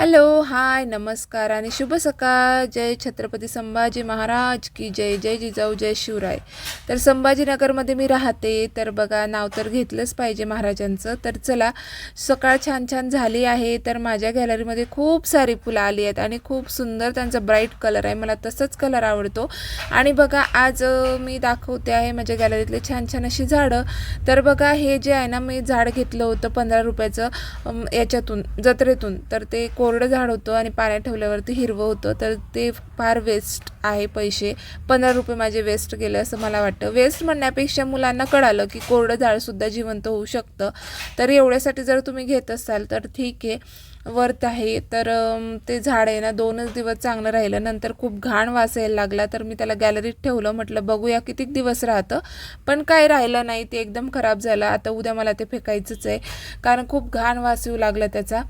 Hello hi नमस्कार आणि शुभ सकाळ. जय छत्रपती संभाजी महाराज की जय जय जिजाऊ जय शिवराय. तर संभाजीनगरमध्ये मी राहते. तर बघा नाव तर घेतलंच पाहिजे महाराजांचं. तर चला सकाळ छान छान झाली आहे. तर माझ्या गॅलरीमध्ये खूप सारी फुलं आली आहेत आणि खूप सुंदर त्यांचा ब्राईट कलर आहे. मला तसंच कलर आवडतो. आणि बघा आज मी दाखवते आहे माझ्या गॅलरीतले छान छान अशी झाडं. तर बघा हे जे आहे ना मी झाड घेतलं होतं पंधरा रुपयाचं याच्यातून जत्रेतून. तर ते को कोरडं झाड होतं आणि पाण्यात ठेवल्यावरती हिरवं होतं तर ते फार वेस्ट आहे पैसे. पंधरा रुपये माझे वेस्ट गेले असं मला वाटतं. वेस्ट म्हणण्यापेक्षा मुलांना कळालं की कोरडं झाडसुद्धा जिवंत होऊ शकतं. तर एवढ्यासाठी जर तुम्ही घेत असाल तर ठीक आहे. वर्थ आहे तर ते झाड आहे ना दोनच दिवस चांगलं राहिलं. नंतर खूप घाण वास यायला लागला तर मी त्याला गॅलरीत ठेवलं. म्हटलं बघूया कितीक दिवस राहतं. पण काय राहिलं नाही ते एकदम खराब झालं. आता उद्या मला ते फेकायचंच आहे कारण खूप घाण वास येऊ लागला त्याचा.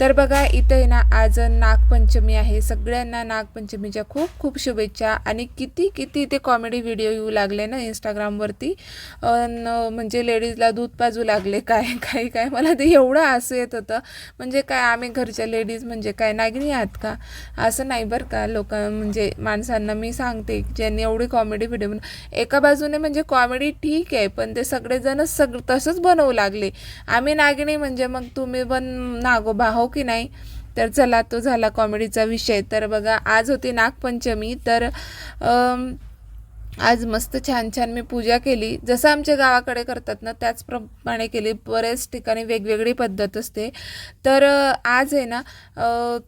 तर बघा इथं आहे ना आज नागपंचमी आहे. सगळ्यांना नागपंचमीच्या खूप खूप शुभेच्छा. आणि किती किती ते कॉमेडी व्हिडिओ येऊ लागले ना इंस्टाग्रामवरती म्हणजे लेडीजला दूध पाजू लागले. काय काय काय? मला ते एवढं असं येत होतं. म्हणजे काय आम्ही घरच्या लेडीज म्हणजे काय नागिनी आहात का? असं नाही बरं का लोक म्हणजे माणसांना मी सांगते ज्यांनी एवढी कॉमेडी व्हिडिओ एका बाजूने म्हणजे कॉमेडी ठीक आहे पण ते सगळेजण सग तसंच बनवू लागले. आम्ही नागिणी म्हणजे मग तुम्ही पण नागोबा हो की नाही? तर चला तो झाला कॉमेडीचा विषय. तर बघा आज होती नागपंचमी. तर आज मस्त छान छान मी पूजा केली. जसं आमच्या गावाकडे करतात ना त्याचप्रमाणे केली. बरेच ठिकाणी वेगवेगळी पद्धत असते. तर आज आहे ना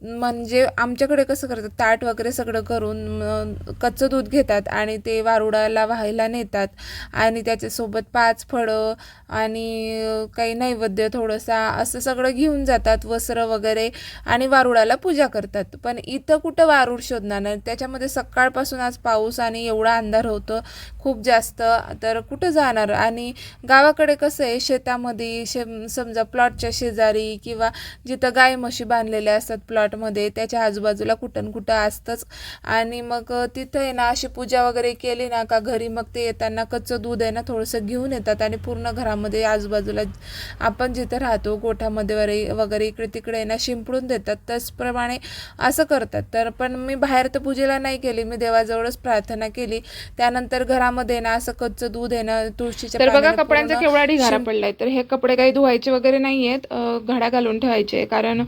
म्हणजे आमच्याकडे कसं करतात ताट वगैरे सगळं करून कच्चं दूध घेतात आणि ते वारुडाला व्हायला नेतात. आणि त्याच्यासोबत पाच फळं आणि काही नैवेद्य थोडंसा असं सगळं घेऊन जातात वस्त्र वगैरे आणि वारुडाला पूजा करतात. पण इथं कुठं वारूड शोधणार नाही. त्याच्यामध्ये सकाळपासून आज पाऊस आणि एवढा अंधार होतं. खूप जास्त तर कुठं जाणार? आणि गावाकडे कसं आहे शेतामध्ये शे समजा प्लॉटच्या शेजारी किंवा जिथं गाय म्हशी बांधलेल्या असतात प्लॉटमध्ये त्याच्या आजूबाजूला कुठं कुठं असतंच. आणि मग तिथं आहे ना अशी पूजा वगैरे केली ना का घरी मग ते येताना कच्चं दूध आहे ना थोडंसं घेऊन येतात आणि पूर्ण घरामध्ये आजूबाजूला आपण जिथं राहतो गोठ्यामध्ये वगैरे वगैरे इकडे तिकडे आहे ना शिंपडून देतात. त्याचप्रमाणे असं करतात. तर पण मी बाहेर तर पूजेला नाही केली. मी देवाजवळच प्रार्थना केली. त्यानंतर घरामध्ये ना असं कच्चं दूध आहे ना तुळशीच्या तर बघा कपड्यांचा केवढा ढिगारा पडलाय. तर हे कपडे काही धुवायचे वगैरे नाहीयेत अं, घड्या घालून ठेवायचे. कारण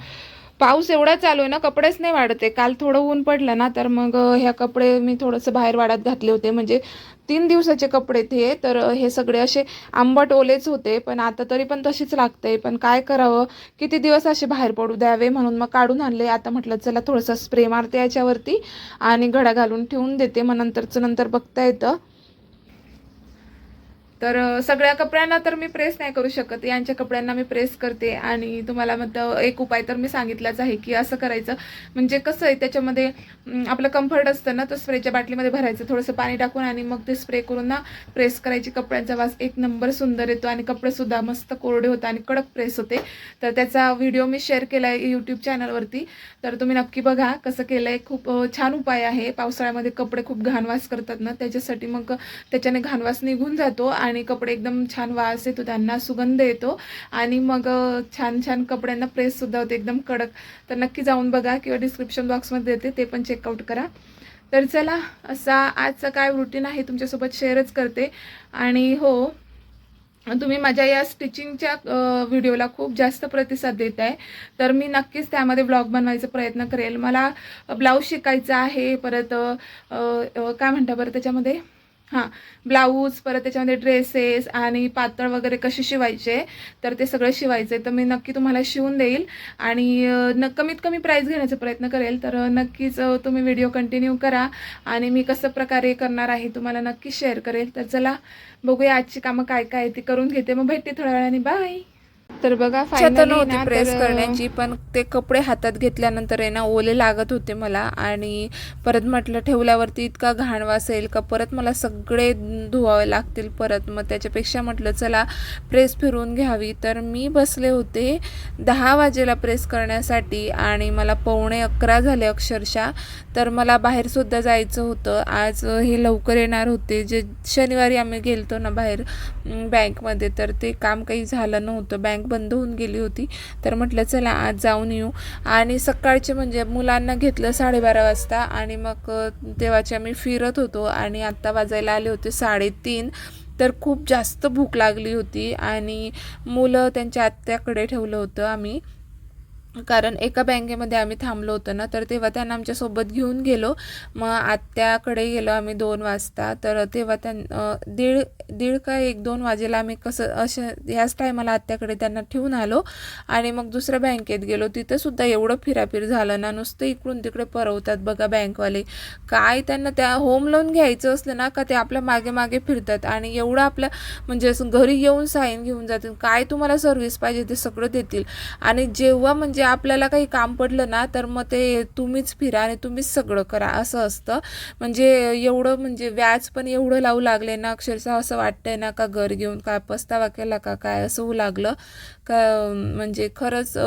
पाऊस एवढा चालू आहे ना कपडेच नाही वाढते काल थोडं ऊन पडलं ना तर मग ह्या कपडे मी थोडंसं बाहेर वाढत घातले होते. म्हणजे तीन दिवसाचे कपडे ते तर हे सगळे असे आंबट ओलेच होते. पण आता तरी पण तशीच लागते पण काय करावं? किती दिवस असे बाहेर पडू द्यावे म्हणून मग काढून आणले. आता म्हटलं चला थोडंसं स्प्रे मारते याच्यावरती आणि घड्या घालून ठेवून देते. मग नंतरचं नंतर बघता येतं. तर सगळ्या कपड्यांना तर मी प्रेस नाही करू शकत. यांच्या कपड्यांना मी प्रेस करते आणि तुम्हाला मग एक उपाय तर मी सांगितलाच आहे की असं करायचं. म्हणजे कसं आहे त्याच्यामध्ये आपलं कम्फर्ट असतं ना तो स्प्रेच्या बाटलीमध्ये भरायचं. थोडंसं पाणी टाकून आणि मग ते स्प्रे करून ना प्रेस करायची. कपड्यांचा वास एक नंबर सुंदर येतो आणि कपडेसुद्धा मस्त कोरडे होतात आणि कडक प्रेस होते. तर त्याचा व्हिडिओ मी शेअर केला आहे यूट्यूब चॅनलवरती तर तुम्ही नक्की बघा कसं केलं आहे खूप छान उपाय आहे. पावसाळ्यामध्ये कपडे खूप घाणवास करतात ना त्याच्यासाठी मग त्याच्याने घाणवास निघून जातो आणि कपडे एकदम छान वास येतो त्यांना सुगंध येतो. आणि मग छान छान कपड्यांना प्रेससुद्धा होते एकदम कडक. तर नक्की जाऊन बघा किंवा डिस्क्रिप्शन बॉक्समध्ये देते ते पण चेकआउट करा. तर चला असा आजचा काय रुटीन आहे तुमच्यासोबत शेअरच करते. आणि हो तुम्ही माझ्या या स्टिचिंगच्या व्हिडिओला खूप जास्त प्रतिसाद देत आहे तर मी नक्कीच त्यामध्ये ब्लॉग बनवायचा प्रयत्न करेल. मला ब्लाऊज शिकायचा आहे परत काय म्हणता बरं त्याच्यामध्ये? हां ब्लाऊज परत त्याच्यामध्ये ड्रेसेस आणि पातळ वगैरे कसे शिवायचे तर ते सगळं शिवायचं आहे तर मी नक्की तुम्हाला शिवून देईल आणि न कमीत कमी प्राईस घेण्याचा प्रयत्न करेल. तर नक्कीच तुम्ही व्हिडिओ कंटिन्यू करा आणि मी कसं प्रकारे करणार आहे तुम्हाला नक्की शेअर करेल. तर चला बघूया आजची कामं काय काय ती करून घेते. मग भेटते थोड्या वेळाने. बाय तर बघा नव्हती प्रेस करण्याची पण ते कपडे हातात घेतल्यानंतर आहे ना ओले लागत होते मला. आणि परत म्हटलं ठेवल्यावरती इतका घाण वास येईल का? परत मला सगळे धुवावे लागतील परत. मग त्याच्यापेक्षा म्हटलं चला प्रेस फिरवून घ्यावी. तर मी बसले होते दहा वाजेला प्रेस करण्यासाठी आणि मला पावणे अकरा झाले अक्षरशः. तर मला बाहेरसुद्धा जायचं होतं. आज हे लवकर येणार होते. जे शनिवारी आम्ही गेलतो ना बाहेर बँकमध्ये तर ते काम काही झालं नव्हतं. बँक बँक बंद होऊन गेली होती. तर म्हटलं चला आज जाऊन येऊ. आणि सकाळचे म्हणजे मुलांना घेतलं साडेबारा वाजता आणि मग तेव्हाचे आम्ही फिरत होतो आणि आत्ता वाजायला आले होते साडेतीन. तर खूप जास्त भूक लागली होती आणि मुलं त्यांच्या आत्याकडे ठेवलं होतं आम्ही. कारण एका बँकेमध्ये आम्ही थांबलो होतो ना तर तेव्हा त्यांना आमच्यासोबत घेऊन गेलो. मग आत्याकडे गेलो आम्ही दोन वाजता. तर तेव्हा त्यां दीड दीड का एक दोन वाजेला आम्ही कसं अशा ह्याच टायमाला आत्याकडे त्यांना ठेवून आलो. आणि मग दुसऱ्या बँकेत गेलो. तिथंसुद्धा एवढं फिराफिर झालं ना नुसतं इकडून तिकडे परवतात बघा बँकवाले. काय त्यांना त्या होम लोन घ्यायचं असलं ना का ते आपल्या मागे मागे फिरतात. आणि एवढं आपल्या म्हणजे असं घरी येऊन साईन घेऊन जातील. काय तुम्हाला सर्व्हिस पाहिजे ते सगळं देतील. आणि जेव्हा म्हणजे आपल्याला काही काम पडलं ना तर मग ते तुम्हीच फिरा आणि तुम्हीच सगळं करा असं असतं. म्हणजे एवढं म्हणजे व्याज पण एवढं लावू लागले ना अक्षरशः असं वाटतंय ना का घर घेऊन काय पस्तावा केला का काय असं होऊ लागलं. का म्हणजे खरंच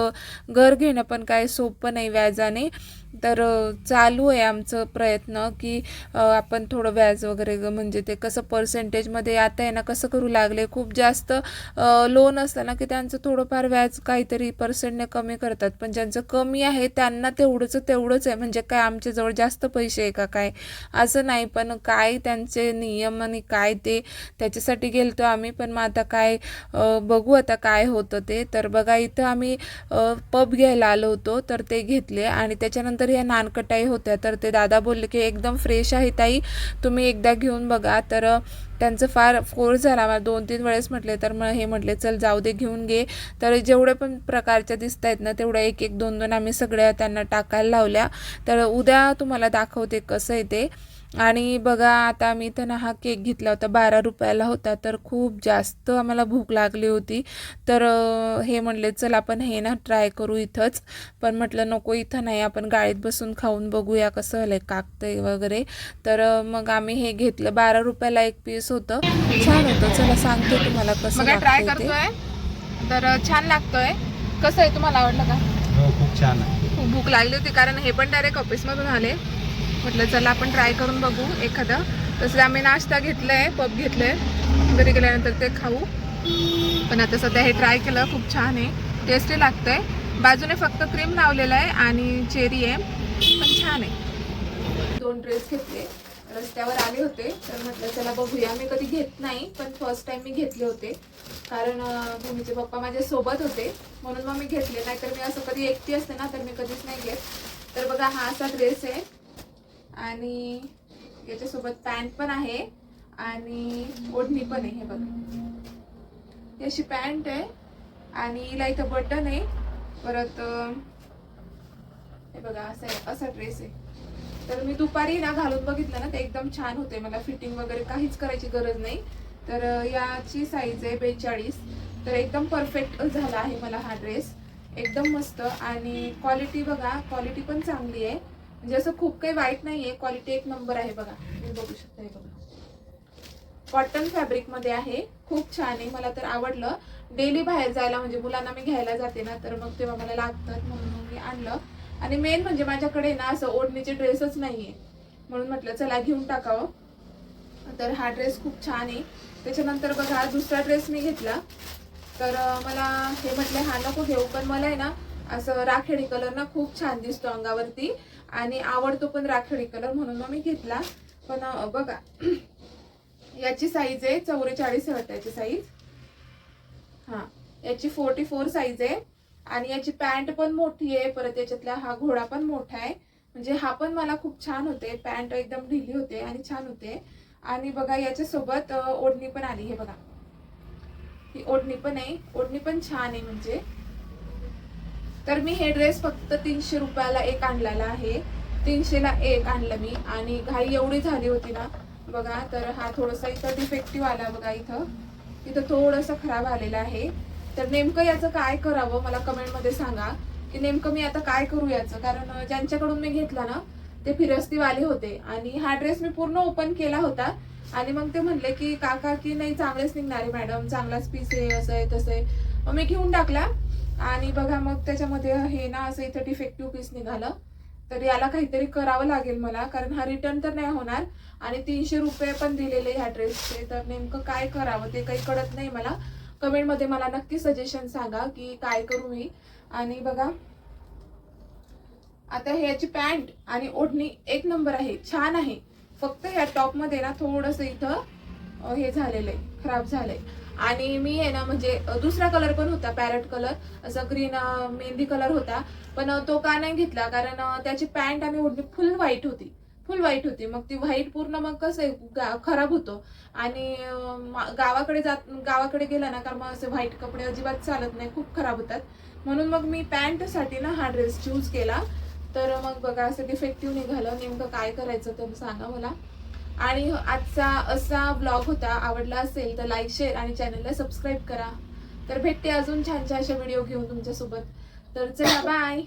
घर घेणं पण काय सोपं नाही व्याजाने. तर चालू आहे आमचं प्रयत्न की आपण थोडं व्याज वगैरे म्हणजे ते कसं पर्सेंटेजमध्ये आता आहे ना कसं करू लागले? खूप जास्त लोन असतं ना की त्यांचं थोडंफार व्याज काहीतरी पर्सेंटने कमी करतात. पण ज्यांचं कमी आहे त्यांना तेवढंच तेवढंच आहे. म्हणजे काय आमच्याजवळ जास्त पैसे आहे का काय? असं नाही. पण काय त्यांचे नियम आणि काय ते त्याच्यासाठी गेलतो आम्ही. पण मग आता काय बघू आता काय होतं ते. तर बघा इथं आम्ही पब घ्यायला आलो होतो. तर ते घेतले. आणि त्याच्यानंतर ह्या नानकटाई होत्या. तर ते दादा बोलले की एकदम फ्रेश आहे ताई. तुम्ही एकदा घेऊन बघा. तर त्यांचं फार फोर्स झाला. मला दोन तीन वेळेस म्हटले तर मग हे म्हटले चल जाऊ दे घेऊन घे. तर जेवढ्या पण प्रकारच्या दिसत आहेत ना तेवढ्या एक एक दोन दोन आम्ही सगळ्या त्यांना टाकायला लावल्या. तर उद्या तुम्हाला दाखवते कसं आहे ते. आणि बघा आता आम्ही इथं ना हा केक घेतला होता बारा रुपयाला होता तर खूप जास्त आम्हाला भूक लागली होती. तर हे म्हणले चल आपण हे ना ट्राय करू इथंच. पण म्हटलं नको इथं नाही आपण गाडीत बसून खाऊन बघूया कसं झालंय काकतंय वगैरे. तर मग आम्ही हे घेतलं. बारा रुपयाला एक पीस होतं. छान होतं. चला सांगते तुम्हाला कसं मग ट्राय करतोय? तर छान लागतोय. कसं आहे तुम्हाला आवडलं का? हो खूप छान आहे. खूप भूक लागली होती कारण हे पण डायरेक्ट ऑफिसमधून आले. म्हटलं चला आपण ट्राय करून बघू एखादं. तसं आम्ही नाश्ता घेतलाय पब घेतलंय. घरी गेल्यानंतर ते खाऊ. पण आता सध्या हे ट्राय केलं खूप छान आहे. टेस्टी लागतंय. बाजूने फक्त क्रीम लावलेलं आहे आणि चेरी आहे. पण छान आहे. दोन ड्रेस घेतले. रस्त्यावर आले होते. तर म्हटलं चला बघूया. मी कधी घेत नाही पण फर्स्ट टाइम मी घेतले होते. कारण भूमीचे पप्पा माझ्या सोबत होते. म्हणून मग मी घेतले. नाहीतर मी असं कधी एकटी असते ना तर मी कधीच नाही घेत. तर बघा हा असा ड्रेस आहे. आणि याच्यासोबत पॅन्ट पण आहे आणि ओढणी पण आहे हे बघा. ही अशी पॅन्ट आहे आणि हिला इथं बटन आहे. परत हे बघा असं आहे असा ड्रेस आहे. तर मी दुपारी ना घालून बघितलं ना ते एकदम छान होते मला फिटिंग वगैरे काहीच करायची गरज नाही. तर याची साईज आहे बेचाळीस. तर एकदम परफेक्ट झाला आहे मला हा ड्रेस. एकदम मस्त आणि क्वालिटी बघा क्वालिटी पण चांगली आहे. म्हणजे असं खूप काही वाईट नाही आहे क्वालिटी एक नंबर आहे बघा. तुम्ही बघू शकता हे बघा. कॉटन फॅब्रिकमध्ये आहे. खूप छान आहे. मला तर आवडलं. डेली बाहेर जायला म्हणजे मुलांना मी घ्यायला जाते ना तर मग तेव्हा मला लागतात म्हणून मग मी आणलं. आणि मेन म्हणजे माझ्याकडे ना असं ओढणीचे ड्रेसच नाहीये. म्हणून म्हटलं चला घेऊन टाकावं हो. तर हा ड्रेस खूप छान आहे. त्याच्यानंतर बघा दुसरा ड्रेस मी घेतला. तर मला हे म्हटलं हा नको घेऊ. पण मला आहे ना असं राखेडी कलर ना खूप छान दिसतो अंगावरती. आणि आवडतो पण राखेडी कलर म्हणून मग मी घेतला. पण बघा याची साईज आहे चौवेचाळीस आहे याची साईज हां याची फोर्टी फोर साईज आहे. आणि याची पॅन्ट पण मोठी आहे. परत याच्यातला हा घोडा पण मोठा आहे. म्हणजे हा पण मला खूप छान होते. पॅन्ट एकदम ढिली होते आणि छान होते. आणि बघा याच्यासोबत ओढणी पण आली. हे बघा. ही ओढणी पण आहे. ओढणी पण छान आहे म्हणजे. तर मी हे ड्रेस फक्त तीनशे रुपयाला एक आणलेला आहे. तीनशेला एक आणलं मी. आणि घाई एवढी झाली होती ना बघा तर हा थोडासा इथं डिफेक्टिव्ह आला बघा इथं. इथं थोडंसं खराब आलेलं आहे. तर नेमकं याचं काय करावं मला कमेंटमध्ये सांगा. की नेमकं मी आता काय करू याचं? कारण ज्यांच्याकडून मी घेतला ना ते फिरस्तीवाले होते. आणि हा ड्रेस मी पूर्ण ओपन केला होता. आणि मग ते म्हणले की काका की नाही चांगलेच निघणार आहे मॅडम. चांगलाच पीस आहे असं आहे तसं आहे. मग मी घेऊन टाकला. आणि बघा मग त्याच्यामध्ये हे ना असं इथं डिफेक्टिव्ह पीस निघालं. तर याला काहीतरी करावं लागेल मला कारण हा रिटर्न तर नाही होणार. आणि तीनशे रुपये पण दिलेले ह्या ड्रेसचे तर नेमकं काय करावं ते काही कळत नाही मला. कमेंटमध्ये मला नक्की सजेशन सांगा की काय करू मी. आणि बघा आता ह्याची पॅन्ट आणि ओढणी एक नंबर आहे. छान आहे. फक्त ह्या टॉपमध्ये ना थोडंसं इथं हे झालेलं आहे खराब झालंय. आणि मी आहे ना म्हणजे दुसरा कलर पण होता पॅरेट कलर असा ग्रीन मेहंदी कलर होता. पण तो का नाही घेतला? कारण त्याची पॅन्ट आणि ओढणी फुल व्हाईट होती. फुल व्हाईट होती. मग ती व्हाईट पूर्ण मग कसं आहे गा- खराब होतो. आणि गावाकडे जात गावाकडे गेला ना कारण मग असे व्हाईट कपडे अजिबात चालत नाही खूप खराब होतात. म्हणून मग मी पॅन्टसाठी ना हा ड्रेस चूज केला. तर मग बघा असं डिफेक्टिव्ह निघालं. नेमकं काय करायचं तर सांगा मला. आणि आजचा असा ब्लॉग होता आवडला असेल तर लाईक शेअर आणि चॅनलला सबस्क्राईब करा. तर भेटते अजून छान छान अशा व्हिडिओ घेऊन तुमच्यासोबत. तर चला बाय